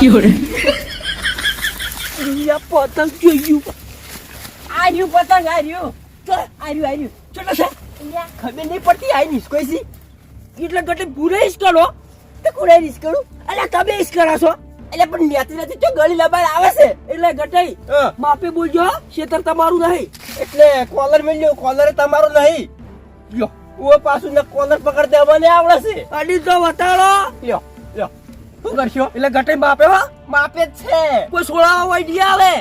અહીંયા પતંગ જોયું આ પતંગ આ રહ્યું ચો આ રહ્યું આ રહ્યું ચલો છે ખબર નહીં પડતી આ નિસ્કોઈ સી એટલે ગટે પૂરે ઈસ કરો. તો કોને ઈસ કરું. અલ્યા તમે ઈસ કરો છો? એટલે પણ નેતી નથી. તો ગળી લબાર આવે છે? એટલે ગટાઈ. માપે બોલજો શેતર તમારું નહીં. એટલે કોલર મેલ્યો કોલર તમારો નહીં. યો ઓ પાછું ને કોલર પકડ દે મને આવડે છે. અડી તો વટાળો લ્યો. શું કરશો? એટલે ગટાઈ બાપે હો? માપે જ છે. કોઈ સોળાવા વાઈડિયા આવે.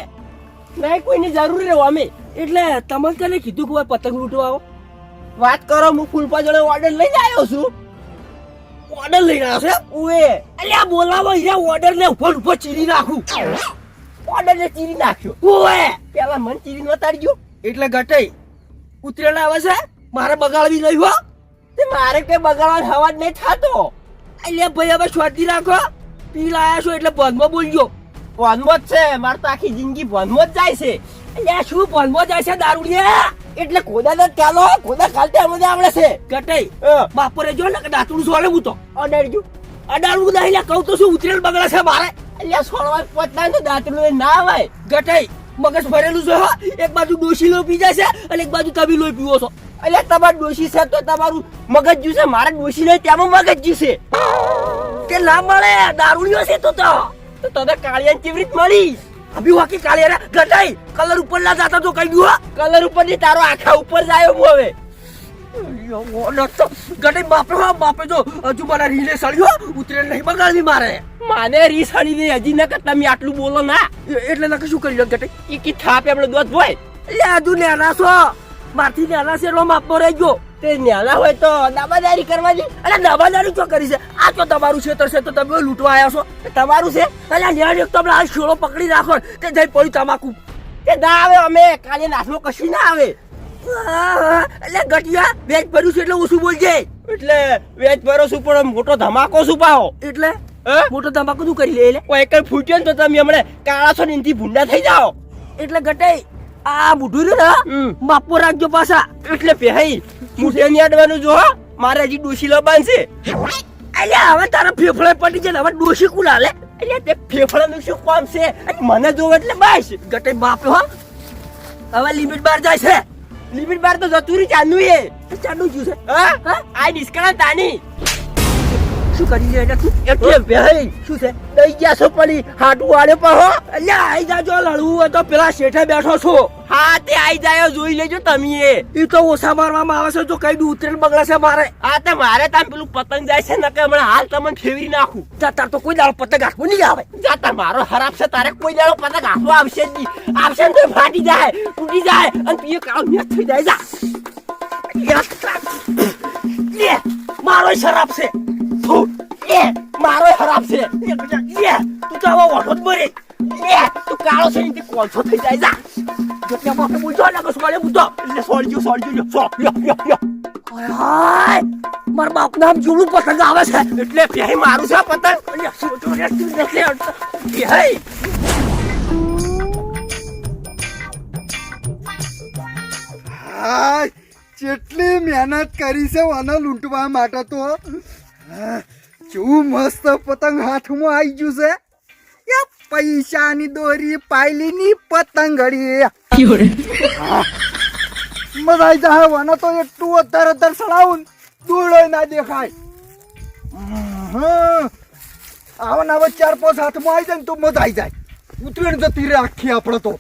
નહીં કોઈની જરૂર રહેવો અમે. એટલે તમને તને કીધું કે પતંગ લૂંટવા આવો? વાત કરો હું ફૂલપા જોડે ઓર્ડર લઈને આવ્યો છું. ઓર્ડર લઈને આવ્યો છે ઉએ. અલ્યા બોલાવો અહીંયા ઓર્ડર ને ઉપર ઉપર ચીરી નાખું. ઓર્ડર ને ચીરી નાખ્યો. ઓએ પેલા મન ચીરી નતાડ્યો એટલે ગટાઈ ઉતરેલ આવે છે? મારે બગાડવી નહીં હો. તે મારે કઈ બગાડવાનો જ નહીં થતો. અલ્યા ભાઈ હવે શોધી રાખો પી લાયા છો એટલે બંધમાં બોલજો. ભોનમાં જ છે મારે તો આખી જિંદગી ભોનમાં જ જાય છે. અલ્યા શું બંધમાં જાય છે દારૂડિયા? એટલે ખોદા તો ચાલો ખોદા કાલતે અમને આવડે છે. કટાઈ બાપરે જો ને કે સોળે હું તો. ઓર્ડર અડાડું નહીં લે કહું તો શું ઉતરેલ બગડે છે મારે? એટલે સોળવા પહોંચતા તો દાંતલું ના આવે ગટાઈ મગજ ભરેલું છે હો. એક બાજુ ડોસી લો પી જાય છે અને એક બાજુ તબી લો પીવો છો. એટલે તમારે ડોશી છે તો તમારું મગજ જ્યુસે મારા ડોશી નહીં ત્યાંમાં મગજ જ્યુસે કે ના મળે, દારૂડિયો છે તો તો. તો તને કાળિયા ચીવરીત મળી અભી વાકી કાળિયા ગટાઈ કલર ઉપર ના જાતા તો કઈ દઉં કલર ઉપરની તારો આખા ઉપર જાય હું હવે. ગટાઈ બાપે બાપે જો હજુ મારા રીલે સળ્યો ઉતરે નહીં બગાડી મારે. માને રીસ સળી દે હજી ન કે તમે આટલું બોલો ના. એટલે નકે શું કરી લો ગટાઈ ઈ કી થાપે આપણે દોત હોય. એટલે હજુ નેના છો. મારથી નાના છે એટલો માપનો રહી ગયો. તે ન્યાલા હોય તો દાબાદારી કરવાની અને દાબાદારી દબાદારી કરી છે? આ તો તમારું ક્ષેત્ર છે તો તમે લૂંટવા આવ્યા છો. તમારું છે? એટલે ન્યાય એક તો હમણાં આ શોળો પકડી રાખો તે જઈ પડી તમાકુ. તે ના આવે અમે કાલે નાસમાં કશું ના આવે. એટલે ગટિયા વેજ ભર્યું છે એટલે ઓછું બોલજે. એટલે વેજ ભરો છું પણ મોટો ધમાકો શું પાવો એટલે? મોટો ધમાકો શું કરી લે એટલે? કોઈ એક ફૂટ્યો ને તો તમે હમણાં કાળા છો ને એનથી ભૂંડા થઈ જાઓ. એટલે ગટાઈ આ બુઢું રહ્યું ને. માપો રાખજો પાછા. એટલે પહેઈ મુઠે ની અડવાનું જો. મારે હજી ડોશી લબાન છે. અલ્યા હવે તારા ફેફડા પડી જાય હવે ડોશી કુલ હાલે? એટલે તે ફેફડાનું શું કામ છે? અને મને જોવે એટલે બસ. ગટે બાપ હો. હવે લિમિટ બાર જાય છે. લિમિટ બાર તો જતું રહ્યું ચાંદુ એ. ચાંદનું જ્યું છે. હા? આ ડિસ્કાઉન્ટ તાની. શું કરી લે એટલે તું એટલે પહેઈ શું છે? દઈ ગયા છો પડી હાટું વાળે પણ હો આઈ જાજો લડવું હોય તો પેલા શેઠે બેઠો છો. હા તે આઈ જાય જોઈ લેજો તમે એ. એ તો ઓછા મારવામાં આવે છે તો કઈ ઉતરેલ બગડે છે મારે. હા તે મારે તાન પેલું પતંગ જાય છે ને હમણાં હાલ તમને ફેરવી નાખું. તાર તો કોઈ દાળ પતંગ હાથમાં નહીં આવે. જાતા મારો ખરાબ છે તારે કોઈ દાડો પતંગ આખો આવશે જ નહીં. આવશે ને તો ફાટી જાય તૂટી જાય અને પીએ કાળો મેચ થઈ જાય. જા. મારો શરાબ છે. તું. મરે છે. પતંગ અલ્યા, કેટલી મહેનત કરી છે આને લૂંટવા માટે તો કેવું મસ્ત પતંગ હાથમાં આવી ગયું છે? એ પૈસાની દોરી પાયલીની પતંગડી હા. મજા આવી જાય આને તો એટલું અત્યારે અત્યારે ચડાવું દોડો ના દેખાય. આવા ને આવા ચાર પાંચ હાથમાં આવી જાય ને તો મજા આવી જાય. ઉતરેણ જતી રે આખી આપણે તો.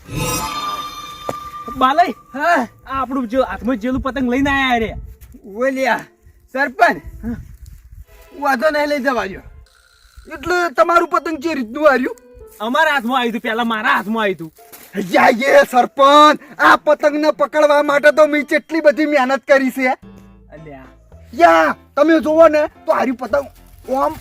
બાલય હા. આપણું જો હાથમાં જેલું પતંગ લઈને આયા રે. ઓલિયા સરપંચ વાંધો નહીં લઈ જવા દો એટલે તમારું પતંગ જે રીતનું હાર્યું? અમારા હાથમાં આવ્યું હતું પેલા મારા હાથમાં આવ્યું હતું. જાઈએ સરપંચ આ પતંગને પકડવા માટે તો મેં કેટલી બધી મહેનત કરી છે યા તમે જોવો ને તો હારી પતંગ ઓમ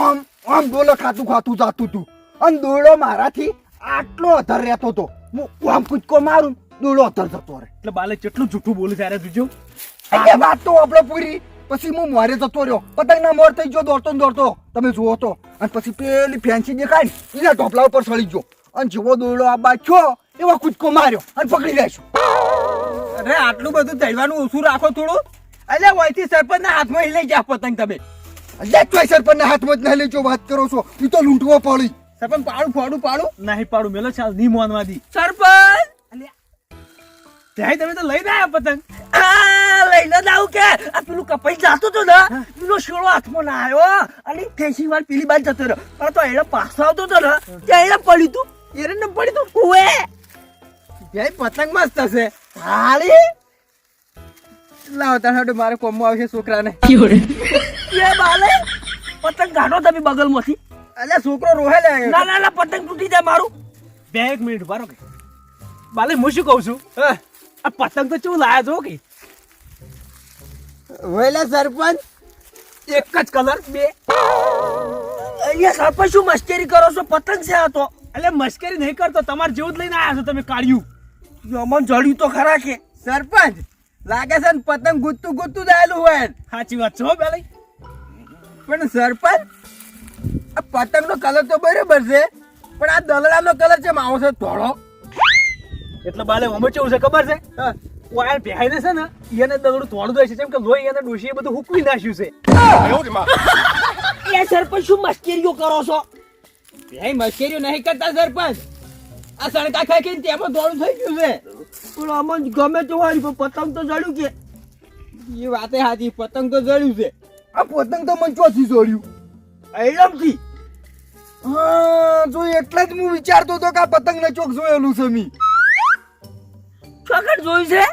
ઓમ ઓમ ડોલો ખાતું ખાતું જાતું હતું. અને દોડો મારાથી આટલો અધર રહેતો હતો. હું ઓમ કૂદકો મારું દોડો અધર જતો રહે. એટલે બાલે કેટલું જૂઠું બોલું ત્યારે જોજો. વાત તો આપણે પૂરી પછી હું મોરે જતો રહ્યો. પતંગના મોર થઈ ગયો દોડતો ને દોડતો. તમે જુઓ તો. અને પછી પેલી ફેન્સી દેખાય ને એના ઢોપલા ઉપર સળી ગયો. અને જેવો દોડો આ બાછો એવો કૂદકો માર્યો અને પકડી લેશું. અરે આટલું બધું તહેવાનું ઓછું રાખો થોડું. અલ્યા વયથી સરપંચ ના હાથમાં લઈ જા પતંગ તમે. અલ્યા ચોય સરપંચના હાથમાં જ ના લેજો વાત કરો છો. એ તો લૂંટવો પડી. સરપંચ પાડું ફાડું પાડું. નહીં પાડું મેલો ચાલ નહીં મોનવા દી સરપંચ ત્યાં તમે તો લઈને આવ્યા પતંગ. આ! લઈને જ આવું કે. આ પેલું કપાઈ જાતો તો ને પેલો શેળો હાથમાં ના આવ્યો અને ફેંસી વાર પેલી બાજુ જતો રહ્યો. પણ તો એને પાછો આવતો તો ને ત્યાં એને પડ્યું તું એને પડ્યું તું ઓએ ભાઈ પતંગ મસ્ત હશે. હાલી લાવો તારે મારે કોમો આવશે છોકરાને. એ બાલે પતંગ ગાડો તમે બગલમાંથી. અલે છોકરો રોહે લે. ના ના ના પતંગ તૂટી જાય મારું. બે એક મિનિટ બારો કે. બાલે હું શું કહું છું? હા. આ પતંગ તો ચેવું લાયા જો કે? વેલા સરપંચ એક જ કલર બે. અહીંયા સરપંચ શું મશ્કરી કરો છો? પતંગ છે આ તો. એટલે મશ્કરી નહીં કરતો તમારે જેવું જ લઈને આવ્યા છો તમે કાઢ્યું અમન જડ્યું તો ખરા કે. સરપંચ લાગે છે ને પતંગ ગુત્તું ગુત્તું દાયેલું હોય સાચી વાત છે પેલી પણ સરપંચ આ પતંગનો કલર તો બરોબર છે પણ આ દલડાનો કલર છે માવો છે ધોળો. એટલે બાલે અમે કેવું છે ખબર છે? હા. વાયર પહેરીને છે ને એને દગડું તોડું દે છે. કેમ કે લોહી એને ડોશીએ બધું હુકવી નાખ્યું છે. એ સરપંચ શું મસ્કરીઓ કરો છો? ભાઈ મશ્કેરીઓ નહીં કરતા સરપંચ. આ સણકા ખાઈ ખાઈને તેમાં દોડું થઈ ગયું છે. પણ અમન ગમે તો હોય પણ પતંગ તો જડ્યું કે? એ વાતે સાચી પતંગ તો જડ્યું છે. આ પતંગ તો મને ચોથી જોડ્યું? એડમથી હા જો એટલે જ હું વિચારતો હતો કે આ પતંગને ચોક જોયેલું છે મી. ચોકડ જોયું છે?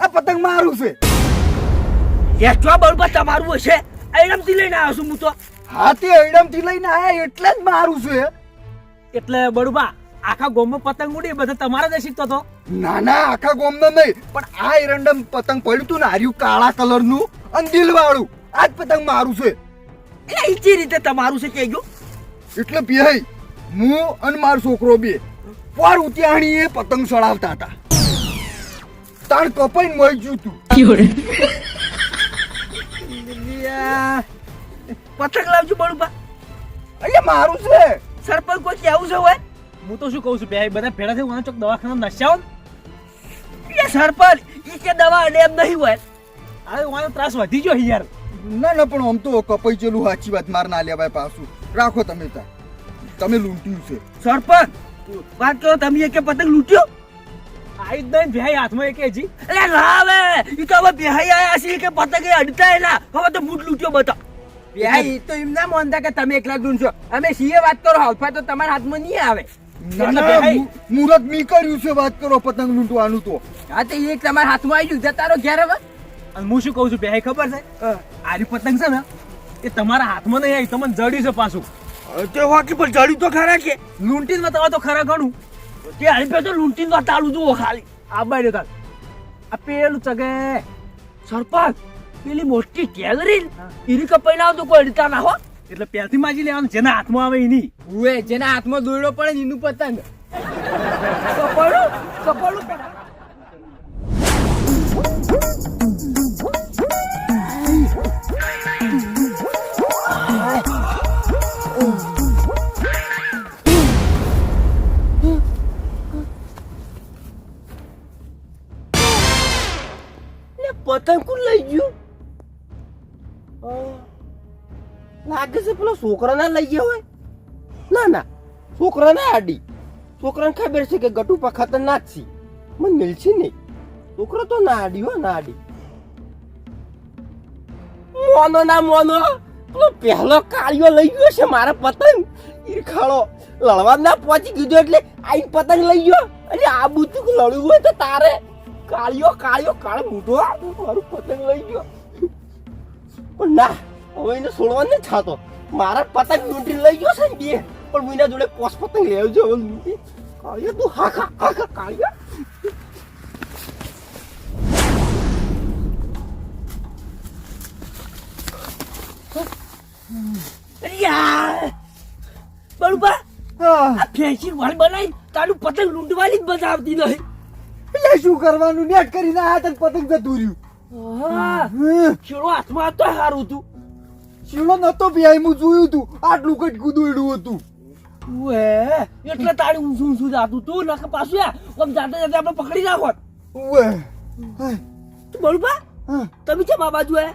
આ પતંગ મારું છે. એટલા બળબા તમારું હશે? એડમથી લઈને આવ્યો છું હું તો. હા તે આઈડમથી લઈને આયા એટલે જ મારું છે. એટલે બરોબર આખા ગોમમાં પતંગ ઉડી બધા તમારા જ શીખતો હતો ના ના આખા ગોમનો નહીં પણ આ એરંડમ પતંગ પડ્યું તું ને આર્યું કાળા કલરનું અને દિલ વાળું આ જ પતંગ મારું છે. એટલે ઈજી રીતે તમારું છે કેજો એટલે પીહાઈ હું અને મારો છોકરો બે પર ઉત્યાણીએ એ પતંગ ચડાવતા હતા. તાણ કપાઈને મળી ગયું તું. પતંગ લાવજો બળબા. એટલે મારું છે. સરપંચ કોઈ કેવું છે હોય? હું તો શું કહું છું બે બધા ભેળા થઈ ચોક દવાખાના નશાવો એ સરપંચ ઈ કે દવા અને એમ નહીં હોય. અરે વાનો ત્રાસ વધી ગયો યાર. ના ના પણ આમ તો કપાઈ ચેલું સાચી વાત માર ના લેવાય પાછું. રાખો તમે તાર તમે લૂંટ્યું છે. સરપંચ વાત કરો તમે કે પતંગ લૂંટ્યો? આવી દઈ ભેહાઈ હાથમાં એક હજી. અરે ના હવે. ઈ તો હવે બેહાઈ આયા છે કે પતંગ અડતા એલા હવે તો બૂટ લૂટ્યો બતા. એ તો એમ ના માનતા કે તમે એકલા જ છો અમે સીએ વાત કરો હાલફા તો તમારા હાથમાં નહીં આવે. મુરત મુ- કર્યું છે વાત કરો પતંગ લૂંટવાનું તો. હા તો એક તમારા હાથમાં આવી ગયું. જતા રહો ઘેર હવે. અને હું શું કહું છું બે ખબર છે? આરી પતંગ છે ને એ તમારા હાથમાં નહીં આવી તમને જડ્યું છે પાછું. તે વાકી પણ જડ્યું તો ખરા કે. લૂંટીને બતાવો તો ખરા ઘણું તે હારી તો લૂંટીને તો તાળું જુઓ ખાલી. આ બાય કાલ આ પેલું ચગે. સરપંચ પેલી મોટી ગેલરી ઈરી કપાઈ ના તો કોઈ અડતા ના હો. એટલે પહેલથી માજી લેવાનું જેના હાથમાં આવે એની. ઉએ જેના હાથમાં દોરડો પડે એનું પતંગ. કપાડું કપાડું પતંગ કોણ લઈ ગયું? લાગે છે પેલો છોકરા ના લઈ ગયો હોય. ના ના છોકરા ના આડી. છોકરાને ખબર છે કે ગટુપા ખતરનાક છે. મને મિલશે નહીં. છોકરો તો ના આડી હો, ના આડી. મોનો ના મોનો, પેલો પહેલો કાળિયો લઈ ગયો છે મારા પતંગ. ઈરખાળો લડવા ના પહોંચી ગયો એટલે આઈ પતંગ લઈ ગયો. અને આ બુતું લડવું હોય તો તારે કાળિયો કાળિયો કાળો મૂઢો મારું પતંગ લઈ ગયો. પણ ના હવે એને છોડવા નથી થતો. મારા પતંગ લૂંટી લઈ ગયો છે ને બે. પણ હું એના જોડે પોસ પતંગ લેવું છે હવે લૂંટી. કાળિયો તું હાખા હા ખા કાળિયો. આ ફેંસી વાળ બનાવી તારું પતંગ લૂંટવાની જ મજા આવતી નહીં. શું કરવાનું? નેટ કરીને આ તને પતંગ જતું રહ્યું ચીડો હાથમાં તો સારું હતું. શીલો નતો પીઆઈ હું જોયું તું. આટલું કટકું દોડ્યું હતું. ઉએ એટલે તારી ઊંચું ઊંચું જાતું તું? નખ પાછું આમ જાતે જાતે આપણે પકડી નાખો. ઉએ તું બળુબા હા. તમે કેમ આ બાજુ આયા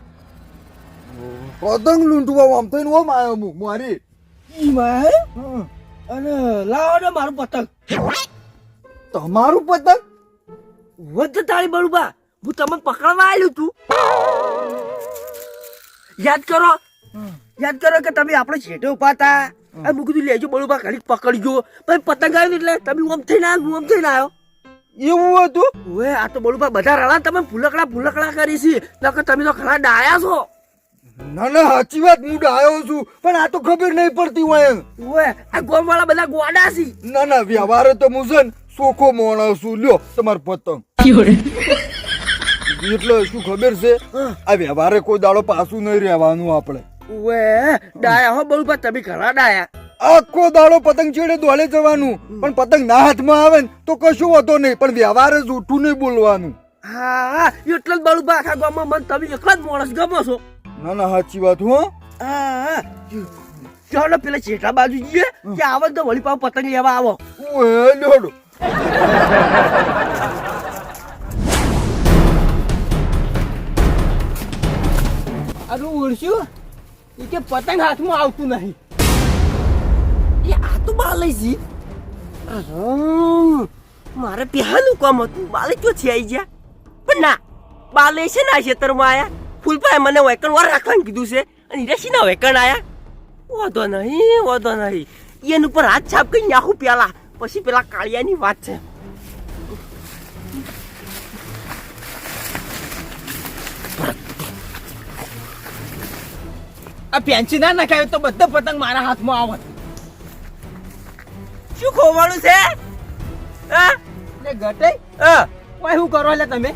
પતંગ લૂંટવા આમ થઈને ઓમ આવ્યો હું મારી. ઈ મારે અને લાવો ને મારું પતંગ. તમારું પતંગ? વધ તાળી બળુબા હું તમને પકડવા આવ્યું તું. યાદ કરો યાદ કરો કે તમે આપણે છેટે ઊભા હતા. અને મૂકી કીધું લેજો બળુબા ઘડીક પકડજો. પછી પતંગ આવ્યો એટલે તમે ઓમ થઈને આવ્યો હું ઓમ થઈને આવ્યો. એવું હતું? ઓએ આ તો બરુબા બધા રડા તમે ભૂલકડા ભૂલકડા કરી છે. નકર તમે તો ઘણા ડાયા છો. ના ના સાચી વાત હું ડાયો છું. પણ આ તો ખબર નહીં પડતી હોય ઓએ આ ગોમ વાળા બધા ગોડા છે. ના ના વ્યવહાર તો હું છે ને સોખો માણસ લ્યો તમારો પતંગ. એટલે શું ખબર છે? આ વ્યવહારે કોઈ દાડો પાછું નહીં રહેવાનું આપણે. ઓએ ડાયા હો બળુબા તમે ઘણા ડાયા. આખો દાડો પતંગ છેડે દોડે જવાનું. પણ પતંગ ના હાથમાં આવે ને તો કશું હોતો નહીં. પણ વ્યવહાર જ ઉઠું નહીં બોલવાનું. હા એટલે જ બળુબા આખા ગામમાં મને તમે એકલા જ માણસ ગમો છો. ના ના સાચી વાત હું. હા. ચાલો પેલા ચેટા બાજુ જઈએ. કે આવે તો વળી પાવ પતંગ લેવા આવો. ઓએ લોડો આનું ઉડશું એ કે પતંગ હાથમાં આવતું નહીં. એ આ તો બાલે જી મારે પહેલું કામ હતું બાલે તો છે આવી ગયા? પણ ના બાલે છે ના ખેતરમાં આયા. ફૂલપાએ મને વેકણ વાર રાખવાનું કીધું છે અને ઈરેશી વેકણ આયા? વાંધો નહીં વાંધો નહીં. એનું ઉપર હાથ છાપ કઈ નાખું પેલા પછી પેલા કાળિયાની વાત છે આ પેન્સી ના નખાય તો બધા પતંગ મારા હાથમાં આવત શું ખોવાણું છે એટલે કરો એટલે તમે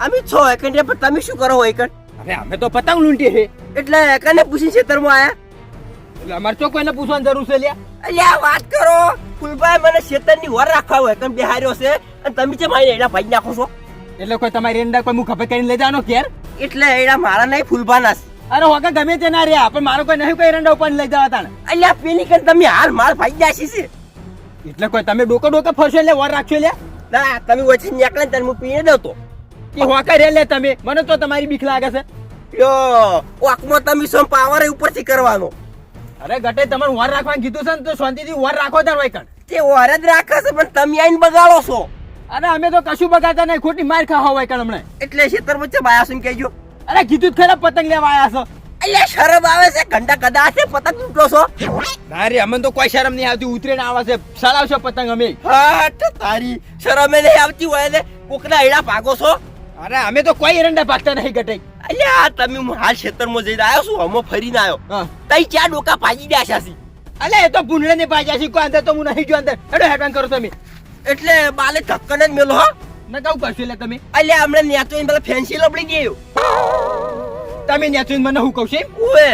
અમે છો એકંડે પણ તમે શું કરો એકંડ અરે અમે તો પતંગ લૂંટીએ છે એટલે એકંડે પૂછી ખેતરમાં આયા એટલે અમારે તો કોઈને પૂછવાની જરૂર છે લ્યા અલ્યા વાત કરો ફૂલભાઈ મને ખેતરની વર રાખવા હોય. તમે બિહાર્યો છે અને તમે છે મારી એડા ભાઈ નાખો છો? એટલે કોઈ તમારી એડા કોઈ મુખ કરીને લઈ જવાનો ઘેર? એટલે એડા મારા નહીં ફૂલભાના અરે હોકા ગમે તે ના રહ્યા પણ મારો કોઈ નહીં કોઈ એરંડા ઉપર લઈ જવા તાણ. અલ્યા પેલી કે તમે હાલ માર ભાઈ નાખી છે. એટલે કોઈ તમે ડોકો ડોકો ફરશો એટલે વર રાખશો લે ના તમે વચ્ચે નીકળે ને ત્યારે હું પીને દઉં કે હોકા રે લે તમે મને તો તમારી બીક લાગે છે. યો ઓકમાં તમે સમ પાવર ઉપરથી કરવાનો? અરે ગટે તમને વર રાખવાનું કીધું છે ને તો શાંતિથી વર રાખો તાર હોય કણ તે વર જ રાખે છે પણ તમે આઈને બગાડો છો. અરે અમે તો કશું બગાડતા નહીં ખોટી માર ખાવા હોય કણ હમણાં એટલે ખેતર વચ્ચે બાયા સુન કહેજો. અરે કીધું ખરા પતંગ લેવા આયા છો. એટલે શરમ આવે છે ઘંટા કદાચ છે પતંગ તૂટો છો. ના રે અમને તો કોઈ શરમ નહીં આવતી ઉતરીને આવે છે. ચલાવશો પતંગ અમે. હટ તારી શરમે નહીં આવતી હોય ને કોકના હેડા ભાગો છો. અરે અમે તો કોઈ એરંડા પાકતા નહીં ગટે. અલ્યા તમે હું હાલ ખેતરમાં જઈને આવ્યો છું હમો ફરીને આવ્યો. તઈ ચાર ડોકા પાજી દ્યા છે અલે એ તો ભૂંડળે ને પાછા શીખવા અંદર તો હું નહીં જો અંદર. હેડો હેડવાન કરો તમે. એટલે બાલે ધક્કન જ મેલો હો. ન કહું કશું એટલે તમે. અલ્યા હમણાં નેચોઈન પેલા ફેન્સી લપડી ગયો. તમે નેચોઈન મને હું કહું છું ઓએ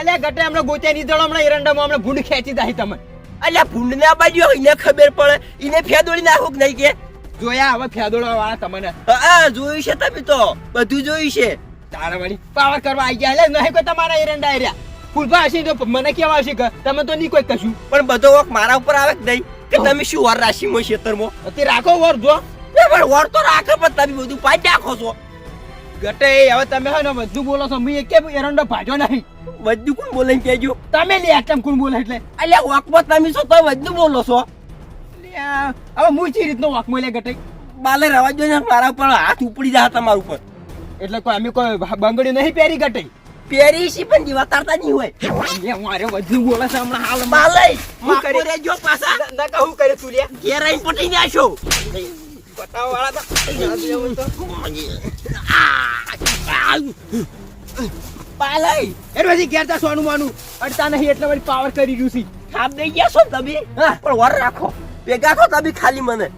અલે ગટે હમણાં ગોત્યા ની દળો હમણાં એરંડામાં હમણાં ભૂંડ ખેંચી દાહી તમે અલ્યા ભૂંડ ને બાજુ એને ખબર પડે. એને ફેદોડી નાખું કે નહીં કે? જોયા હવે ફેદોડા વાળા તમને. હા જોયું છે તમે તો. બધું જોયું છે. તારા વાળી પાવર કરવા આવી ગયા એટલે નહીં કોઈ તમારા એરંડા એરિયા ફૂલભા હશે તો મને કેવા આવશે કે તમે તો નહીં કોઈ કશું. પણ બધો વખ મારા ઉપર આવે કે નહીં? કે તમે શું વાર રાશિ માં ખેતરમાં? તે રાખો વર જો. એ પણ વર તો રાખે પણ તમે બધું પાઈ નાખો છો. ગટે હવે તમે હે ને બધું બોલો છો. મેં એક એરંડો ભાજો નહીં. બધું કોણ બોલે કેજો તમે લે આટમ કોણ બોલે એટલે? અલ્યા વખમાં તમે છો તો બધું બોલો છો. હવે હું ચી રીતનો વાક મોલે ગટે બાલે રવા ને મારા ઉપર હાથ ઉપડી જા તમારા ઉપર. એટલે કોઈ અમે કોઈ બંગડી નહીં પહેરી ગટે પહેરી છે પણ જીવા તારતા નહીં હોય. એ મારે બધું બોલે છે હમણાં હાલ. બાલે હું હું કરી- કરે જો પાછા. ના કહું કરે તું લે. ઘેર આઈને પટી નાખો બતાવો વાળા તો બાલે. એ પછી ઘેર તા સોનું માનું. અડતા નહીં એટલે વળી પાવર કરી રહ્યું છે. ખાપ દઈ ગયા છો તમે? હા. પણ વર રાખો. ભેગા ખો તમે ખાલી મને.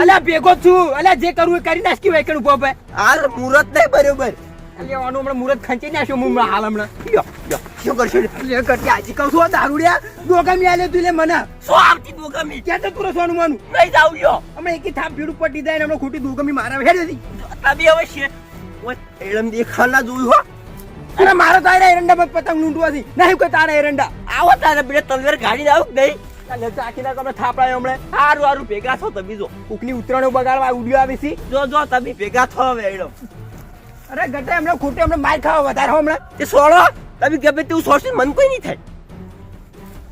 અલ્યા ભેગો છું. અલ્યા જે કરવું એ કરી નાખી કે વેકણ ઊભો ભાઈ હાલ મુરત નહીં બરોબર. અલ્યા આનું હમણાં મુરત ખંચી નાખ્યો મુ હાલ હમણાં. યો યો શું કરશો? લે કરતી આજી કહું છું દારૂડિયા. ડોકા આલે તું લે મને. શું આવતી તું ગમી ક્યાં તો તું સોનું માનું? નહીં જાવ યો હમણાં એકી થાપ ભીડ ઉપર દીધા ને હમણાં ખોટી દોગમી મારા હેડ હતી તમે હવે છે. ઓય એળમ દેખાના જોયું હો. અરે મારો તારા એરંડા મત પતંગ લૂંટવાથી. નહીં કોઈ તારા એરંડા. આવો તારે બે તલવેર ગાડી આવું નહીં? હમણાં. હારું હારું ભેગા થો તમે જો. ઉકની ઉતરાણો બગાડવા ઉડ્યો આવી છે જો જો તમે ભેગા થો અરે ગટા એમને ખોટે એમને માર ખાવા વધારે હમણાં. તે સોળો તમે ગમે તેવું સોળશે મન કોઈ નહીં થાય.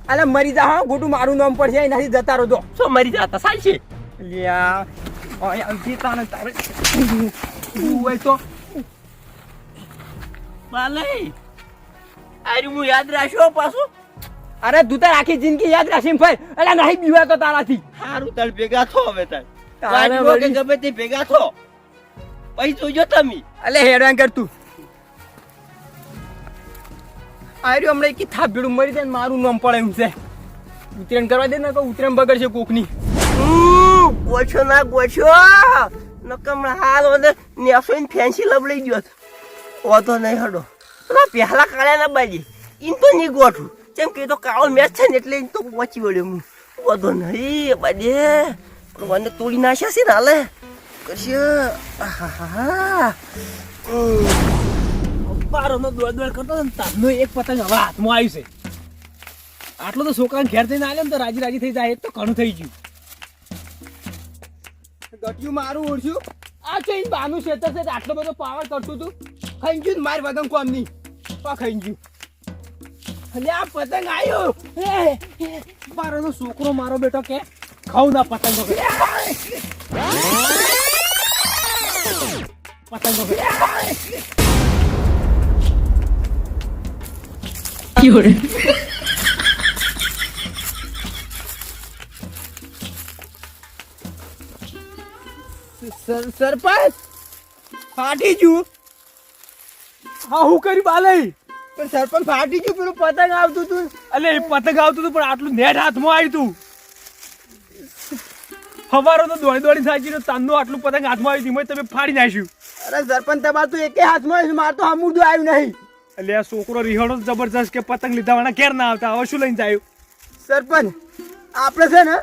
અલે મરી જા હા ખોટું મારું નામ પડશે એનાથી જતા રહો જો. સો મરી જતા લ્યા જીતા ને તારે. હોય તો. બાલય આર્યું હું યાદ રાખ્યો પાછું. અરે તું તાર આખી જિંદગી યાદ રાખીને ભાઈ એટલે નહીં બીવા તો તારાથી. સારું તાર ભેગા થો હવે તાર. ગમે તે ભેગા થો. પછી જોજો તમે. એટલે હેરાન કર તું. આર્યો હમણાં કી થાપ ભેડું મરી જાય ને મારું નામ પડે એમ છે. ઉતરેણ કરવા દે ને તો ઉતરેણ બગડશે કોકની. ગોછો ના ગોછો. નકમ હાલ ઓને નેસો ફેન્સી લબ લઈ ગયો તો નહીં હડો. પેલા પહેલા કાળ્યા ના બાજી. ઇન તો નહીં ગોઠું. કેમ કે તો કાળો મેચ છે ને એટલે તો પહોંચી વળ્યો હું વાંધો નહીં બાજે મને તોડી નાખ્યા છે ને હાલે કરશે. બારોનો દોડ દોડ કરતો ને તારનો એક પતંગ હવે હાથમાં આવ્યું છે આટલો તો છોકરાને ઘેર થઈને આવ્યો ને તો રાજી રાજી થઈ જાય તો ઘણું થઈ ગયું ગટ્યું મારું ઓળશું આ છે બાનું ક્ષેત્ર છે આટલો બધો પાવર કરતું હતું ખાઈ ગયું માર વગર કોમ નહીં પા ખાઈ ગયું અલે આ પતંગ આવ્યો બારોનો છોકરો મારો બેટો કે ખાઉ ના પતંગો પતંગો સર- સરપંચ ફાટી જુ હા હું કરી બાલય પણ સરપંચ ફાટી ગયું પેલું પતંગ આવતું તું અલે એ પતંગ આવતું હતું પણ આટલું નેટ હાથમાં આવ્યું તું. હવારો તો દોડી દોડી સાચી ને તાંદુ આટલું પતંગ હાથમાં આવ્યું ધીમે તમે ફાડી નાખ્યું. અરે સરપંચ તમારે તો એકે હાથમાં છે, મારે તો હમુદું આવ્યું નહીં. એટલે આ છોકરો રિહાડો તો જબરજસ્ત કે પતંગ લીધા વાળા કેર ના આવતા હવે શું લઈને જાય? સરપંચ આપણે છે ને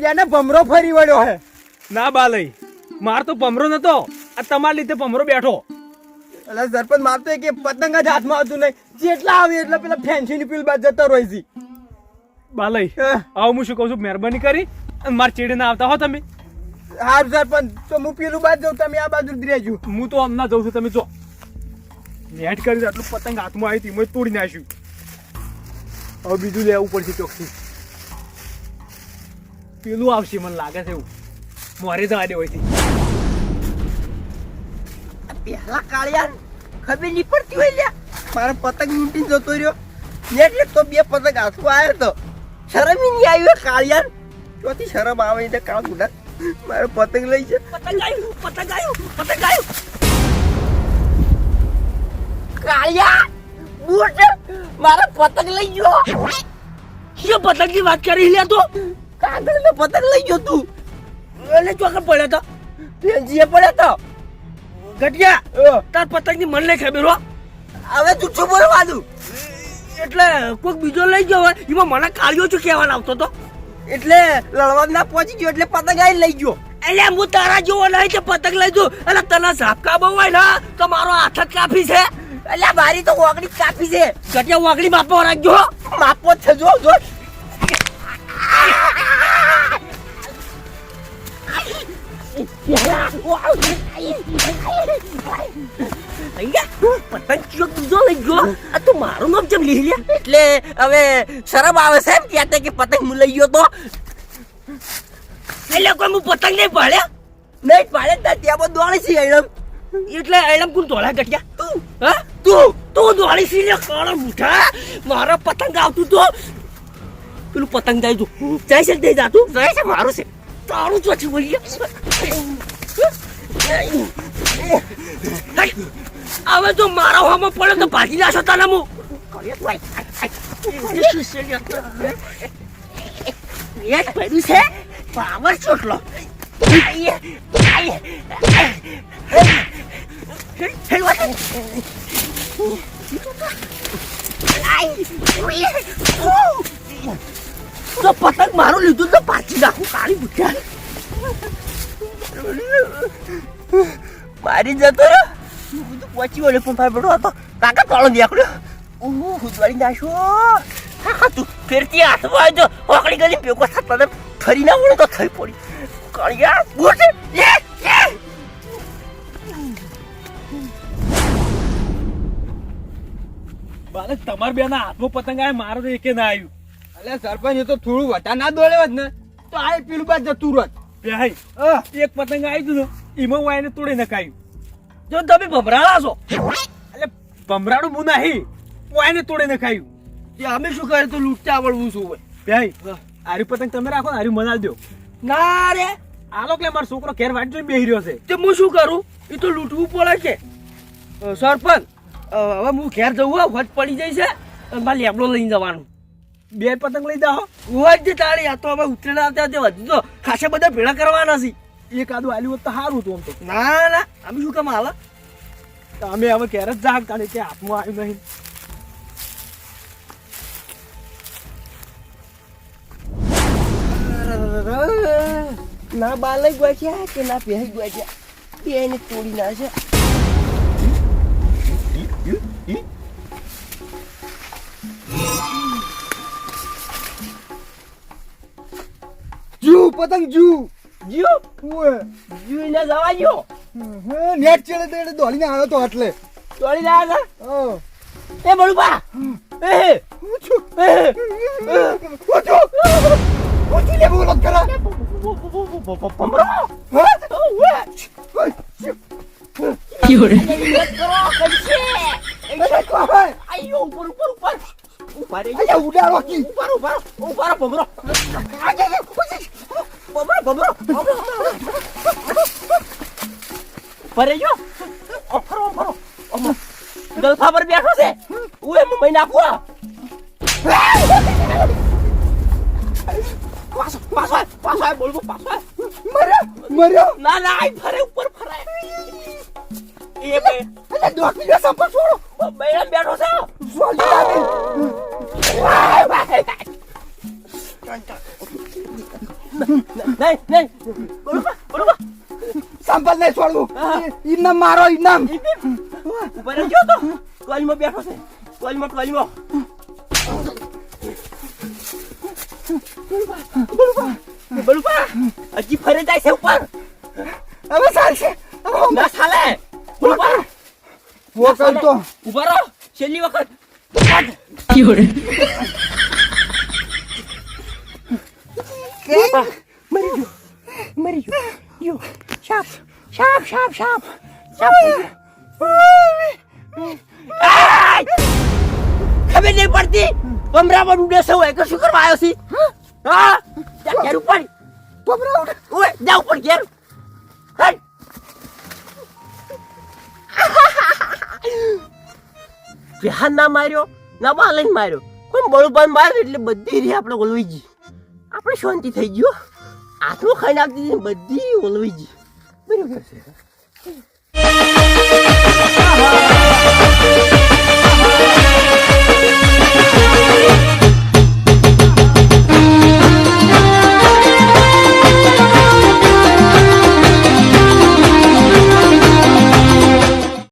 બેને ભમરો ફરી વળ્યો હે ના બાલય માર તો ભમરો નતો આ તમારા લીધે ભમરો બેઠો. એટલે સરપંચ મારતો કે પતંગ જ હાથમાં આવતું નહીં. જેટલા આવે એટલા પેલા ફેન્સીની પીલ બાદ જતો રહી છે બાલય હા. આવો હું શું કહું છું મહેરબાની કરી અને માર ચેડે ના આવતા હો તમે. હા સરપંચ તો હું પેલું બાદ જાઉં તમે આ બાજુ રહેજો. હું તો હમણાં જઉં છું તમે જો. નેટ કરી આટલું પતંગ હાથમાં આવી હતી મેં તોડી નાખ્યું. હવે બીજું લેવું પડશે ચોખ્ખી પેલું આવશે મને લાગે છે એવું. મોરે જવા દે હોયથી પહેલા કાળિયા ખબર નહીં પડતી હોય લ્યા. મારો પતંગ લૂંટીને જતો રહ્યો. એટલે તો બે પતંગ હાથમાં આવ્યો તો. શરમ નહીં આવ્યો કાળિયાન. ચોથી શરમ આવે એટલે કામ ગુડા મારો પતંગ લઈ છે પતંગ આવ્યું પતંગ આવ્યું પતંગ આવ્યું. કાળિયા બુટ મારો પતંગ લઈ ગયો. શું પતંગની વાત કરી લે તો? કાગળનો પતંગ લઈ ગયો તું. એટલે ચોકડ પડ્યો તો. પેન્જીએ પડ્યો તો. ગટિયા તાર પતંગની મન લઈ ખબર હો. હવે તું શું બોલવાનું એટલે કોઈક બીજો લઈ ગયો હોય એમાં મને કાળિયો છું કહેવાનો આવતો તો એટલે લડવા ના પહોંચી ગયો એટલે પતંગ આવી લઈ ગયો. એટલે હું તારા જેવો નહીં તે પતંગ લઈ જઉં. એટલે તને ઝાપકા બહુ હોય ને તો મારો હાથ જ કાપી છે. એટલે મારી તો જ કાપી છે. ગટિયા વાગડી માપો રાખજો માપો છે જો જો. પતંગ તુજો લઈ ગયો, આ તું મારું નામ કેમ લીધી? એટલે હવે શરમ આવે એમ કહેતા કે પતંગ હું ગયો તો. એટલે કોઈ પતંગ નહીં પાડ્યા નહીં પાડે તાર ત્યાં બધું દોડી છે એટલે એડમ કોણ ધોળા ગટ્યા તું. હા? તું. તું દોડી લે કાળો મુઠા મારો પતંગ આવતું તો. પેલું પતંગ જાય તું જાય છે તે જાતું જાય છે, મારું છે. તારું ચોથી બોલી હવે તો મારા હોમાં પડે તો ભાગી નાખો તને હું. એક પડ્યું છે? પાવર ચોટલો. તો પતંગ મારું લીધું તો પાછી નાખું કાળી બુટ્યા મારી જતો રહ્યો. હું તો પહોંચી વળ્યો ફોન ભાઈ બધો હતો. કાકા તળો નીકળ્યો. હું હુદવાળી નાશો હા તું ફેરતી હાથમાં આવજો ઓકળી ગલી ભેગો થાત તને ફરી ના વળે તો થઈ પડી. કળિયા બોટ એ બાળક, તમારા બેના હાથમાં પતંગ આવે મારો તો એકે ના આવ્યું અલ્યા સરપંચ એ તો થોડું વટા ના દોડે જ ને તો આ પેલું બાદ જતું રત. ભાઈ એક પતંગ આવી ગયું ને એમાં વાયને તોડી નખાયું. જો તમે ભમરાળા છો. એટલે ભમરાડું હું નહીં વાયને તોડી નખાયું. કે અમે શું કરે તો લૂંટતા આવડવું શું હોય ભાઈ આરી પતંગ તમે રાખો ને આરી મનાલ દો. ના રે. આલો કે મારો છોકરો ઘેર વાટ જોઈને બેહી રહ્યો છે? તે હું શું કરું? એ તો લૂંટવું પડે છે સરપંચ હવે હું ઘેર જવું વચ પડી જાય છે મારે લેબડો લઈને જવાનું. બે પતંગ લઈ જાઓ. હોય જ તાળી. આ તો હવે ઉતરેલા હતા તે વધુ તો ખાસા બધા ભેળા કરવાના છે. એક આદુ આલ્યું હોત તો સારું હતું આમ તો. ના ના. અમે શું કામ હાલ? અમે હવે ક્યારે જ જાગ કારણ કે હાથમાં આવ્યું નહીં. ના બાલક ગવાચ્યા કે ના પહેરી ગવાચ્યા બે એને તોડી ના છે જુ પતંગ જુ જીઓ ઓએ જીવીને જવા ગયો હે નેટ ચડે તો એટલે દોડીને આવ્યો તો એટલે તોડી લાયા હા. હતા એ બળુબા એ! હું છું. એ! હું છું. હું છું લે બોલો ખરા. ભમરો! હા? ઓવે ઉપર ઉપર ઉપર ઉપર ઉપર ઉપર ઉપર ઉપર. ઉપર ઉપર ઉપર ઉપર ઉપર ઉપર ઉપર ઉપર ઉપર ઉપર ઉપર ઉપર ઉપર ઉપર રે જો. ઓફરો ઓફરો ઓમો ગલફા પર બેઠો છે. ઉએ મુંબઈ નાખવો પાછો પાછો પાછો બોલબો પાછો. મર્યો મર્યો. ના ના આય ફરે ઉપર ફરે એ બે. અરે દોડી લે સંપર્ક છોડો. બેઠો છે નહીં નહીં. બોલો બોલો સંપલ નહીં છોડવું ઇનામ મારો ઇનામ ઉપર જ ગયો તો. ટોયલમાં બેઠો છે. ટોયલમાં ટોયલમાં બરોબર હજી ફરે જાય છે ઉપર. હવે ચાલશે. ના ચાલે. બરોબર વો કર તો? ઊભા રહો. છેલ્લી વખત ગયો મરી ગયો ગયો શાપ શાપ શાપ શાપ ખબર નહીં પડતી? પણ ઉડે છે હોય કે શું કરવા આવ્યો છે? હા? ઘેર ઉપર બબરા ઉડે ઓય જા ઉપર ઘેર. હટ વિહાન ના માર્યો? ના બાલન માર્યો. પણ બળુબાન માર્યો? એટલે બધી રી આપણે ઓલવી ગઈ. આપણે શાંતિ થઈ ગયો આટલું ખાઈ આવતી બધી ઓલવી ગઈ. બરોબર છે